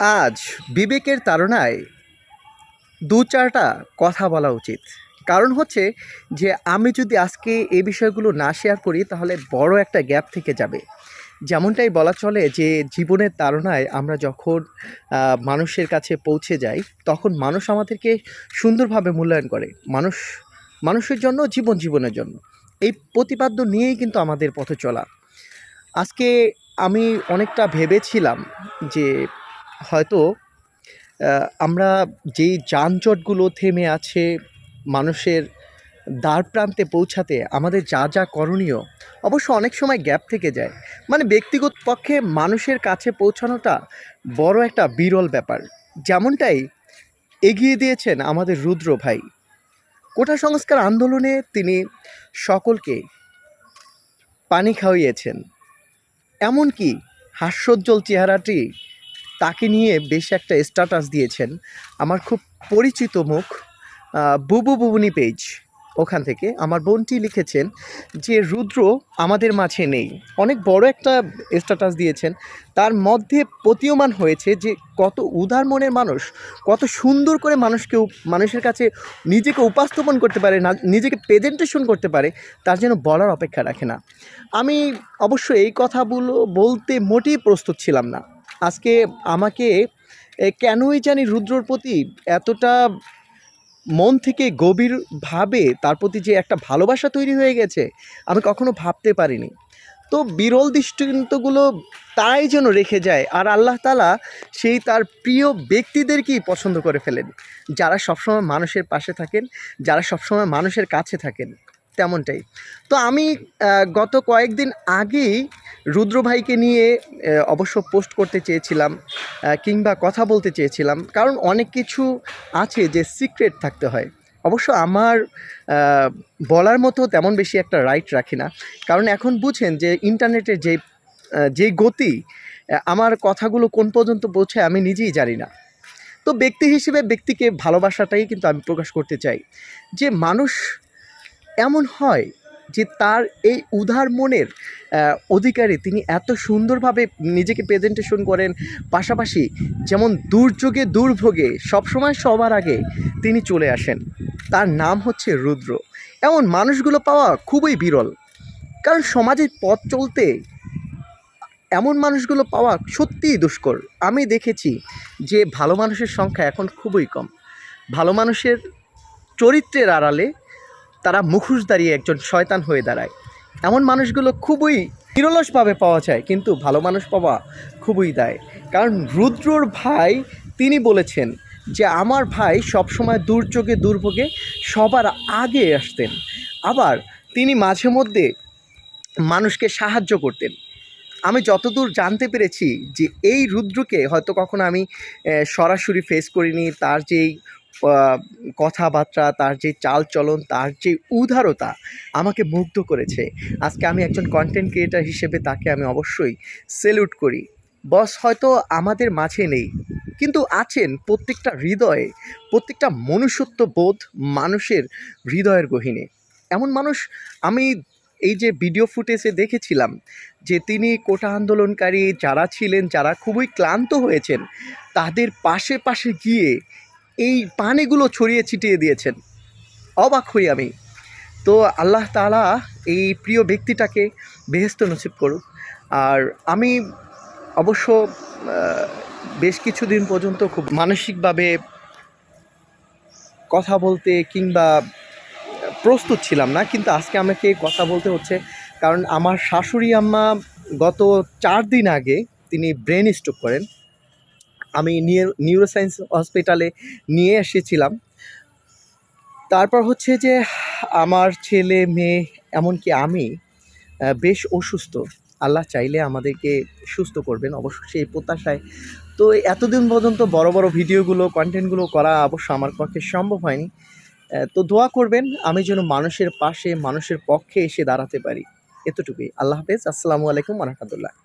আজ বিবেকের তাড়নায় দু চারটা কথা বলা উচিত। কারণ হচ্ছে যে, আমি যদি আজকে এই বিষয়গুলো না শেয়ার করি, তাহলে বড় একটা গ্যাপ থেকে যাবে। যেমনটাই বলা চলে যে, জীবনের তাড়নায় আমরা যখন মানুষের কাছে পৌঁছে যাই, তখন মানুষ আমাদেরকে সুন্দরভাবে মূল্যায়ন করে। মানুষ, মানুষের জন্য, জীবন জীবনের জন্য। এই প্রতিপাদ্য নিয়েই কিন্তু আমাদের পথে চলা। আজকে আমি অনেকটা ভেবেছিলাম যে হয়তো আমরা যেই যানজটগুলো থেমে আছে মানুষের দ্বার প্রান্তে পৌঁছাতে, আমাদের যা যা করণীয়, অবশ্য অনেক সময় গ্যাপ থেকে যায়। মানে ব্যক্তিগত পক্ষে মানুষের কাছে পৌঁছানোটা বড় একটা বিরল ব্যাপার। যেমনটাই এগিয়ে দিয়েছেন আমাদের রুদ্র ভাই। কোটা সংস্কার আন্দোলনে তিনি সকলকে পানি খাওয়িয়েছেন। এমনকি হাস্যোজ্জ্বল চেহারাটি তাকে নিয়ে বেশ একটা স্ট্যাটাস দিয়েছেন। আমার খুব পরিচিত মুখ বুবু বুবুনি পেজ ওখান থেকে। আমার বোনটি লিখেছেন যে, রুদ্র আমাদের মাঝে নেই। অনেক বড় একটা স্ট্যাটাস দিয়েছেন। তার মধ্যে প্রতীয়মান হয়েছে যে, কত উদার মনের মানুষ, কত সুন্দর করে মানুষকে মানুষের কাছে নিজেকে উপস্থাপন করতে পারে, না, নিজেকে প্রেজেন্টেশন করতে পারে, তার যেন বলার অপেক্ষা রাখে না। আমি অবশ্য এই কথাগুলো বলতে মোটেই প্রস্তুত ছিলাম না। আজকে আমাকে কেনই জানি রুদ্রর প্রতি এতটা মন থেকে গভীরভাবে তার প্রতি যে একটা ভালোবাসা তৈরি হয়ে গেছে, আমি কখনো ভাবতে পারিনি। তো বিরল দৃষ্টান্তগুলো তাই যেন রেখে যায় আর আল্লাহ তালা সেই তার প্রিয় ব্যক্তিদেরকেই পছন্দ করে ফেলেন। যারা সবসময় মানুষের পাশে থাকেন, যারা সবসময় মানুষের কাছে থাকেন, তেমনটাই। তো আমি গত কয়েকদিন আগেই রুদ্র ভাইকে নিয়ে অবশ্য পোস্ট করতে চেয়েছিলাম কিংবা কথা বলতে চেয়েছিলাম, কারণ অনেক কিছু আছে যে সিক্রেট থাকতে হয়। অবশ্য আমার বলার মতো তেমন বেশি একটা রাইট রাখি না। কারণ এখন বুঝেন যে ইন্টারনেটের যে যে গতি আমার কথাগুলো কোন পর্যন্ত পৌঁছায় আমি নিজেই জানি না। তো ব্যক্তি হিসেবে ব্যক্তিকে ভালোবাসাটাই কিন্তু আমি প্রকাশ করতে চাই। যে মানুষ এমন হয় যে তার এই উদার মনের অধিকারে তিনি এত সুন্দরভাবে নিজেকে প্রেজেন্টেশন করেন। পাশাপাশি যেমন দুর্যোগে, দুর্ভোগে সবসময় সবার আগে তিনি চলে আসেন। তার নাম হচ্ছে রুদ্র। এমন মানুষগুলো পাওয়া খুবই বিরল। কারণ সমাজের পথ চলতে এমন মানুষগুলো পাওয়া সত্যিই দুষ্কর। আমি দেখেছি যে ভালো মানুষের সংখ্যা এখন খুবই কম। ভালো মানুষের চরিত্রের আড়ালে তারা মুখোশ দাঁড়িয়ে একজন শয়তান হয়ে দাঁড়ায়। এমন মানুষগুলো খুবই নিরলসভাবে পাওয়া যায়, কিন্তু ভালো মানুষ পাওয়া খুবই দায়। কারণ রুদ্রর ভাই তিনি বলেছেন যে, আমার ভাই সবসময় দুর্যোগে, দুর্ভোগে সবার আগে আসতেন। আবার তিনি মাঝে মধ্যে মানুষকে সাহায্য করতেন। আমি যতদূর জানতে পেরেছি যে, এই রুদ্রকে হয়তো কখনো আমি সরাসরি ফেস করিনি, তার যেই কথাবার্তা, তার যে চালচলন, তার যে উদারতা আমাকে মুগ্ধ করেছে। আজকে আমি একজন কন্টেন্ট ক্রিয়েটার হিসেবে তাকে আমি অবশ্যই সেলুট করি। বস হয়তো আমাদের মাঝে নেই, কিন্তু আছেন প্রত্যেকটা হৃদয়ে, প্রত্যেকটা মনুষ্যত্ব বোধ মানুষের হৃদয়ের গহীনে। এমন মানুষ আমি এই যে ভিডিও ফুটেজে দেখেছিলাম যে তিনি কোটা আন্দোলনকারী, যারা ছিলেন, যারা খুবই ক্লান্ত হয়েছেন, তাদের পাশে পাশে গিয়ে এই পানিগুলো ছড়িয়ে ছিটিয়ে দিয়েছেন। অবাক হই আমি। তো আল্লাহ তাআলা এই প্রিয় ব্যক্তিটাকে বেহেস্ত নসিব করুক। আর আমি অবশ্য বেশ কিছুদিন পর্যন্ত খুব মানসিকভাবে কথা বলতে কিংবা প্রস্তুত ছিলাম না, কিন্তু আজকে আমাকে কথা বলতে হচ্ছে। কারণ আমার শাশুড়ি আম্মা গত চার দিন আগে তিনি ব্রেন স্ট্রোক করেন। আমি নিউরো সায়েন্স হসপিটালে নিয়ে এসেছিলাম। তারপর হচ্ছে যে, আমার ছেলে, মেয়ে, এমনকি আমি বেশ অসুস্থ। আল্লাহ চাইলে আমাদেরকে সুস্থ করবেন অবশ্য সেই প্রত্যাশায়। তো এতদিন পর্যন্ত বড় বড় ভিডিওগুলো কন্টেন্টগুলো করা অবশ্য আমার পক্ষে সম্ভব হয়নি। তো দোয়া করবেন, আমি যেন মানুষের পাশে, মানুষের পক্ষে এসে দাঁড়াতে পারি। এতটুকুই। আল্লাহ হাফেজ। আসসালামু আলাইকুম রহমতুল্লাহ।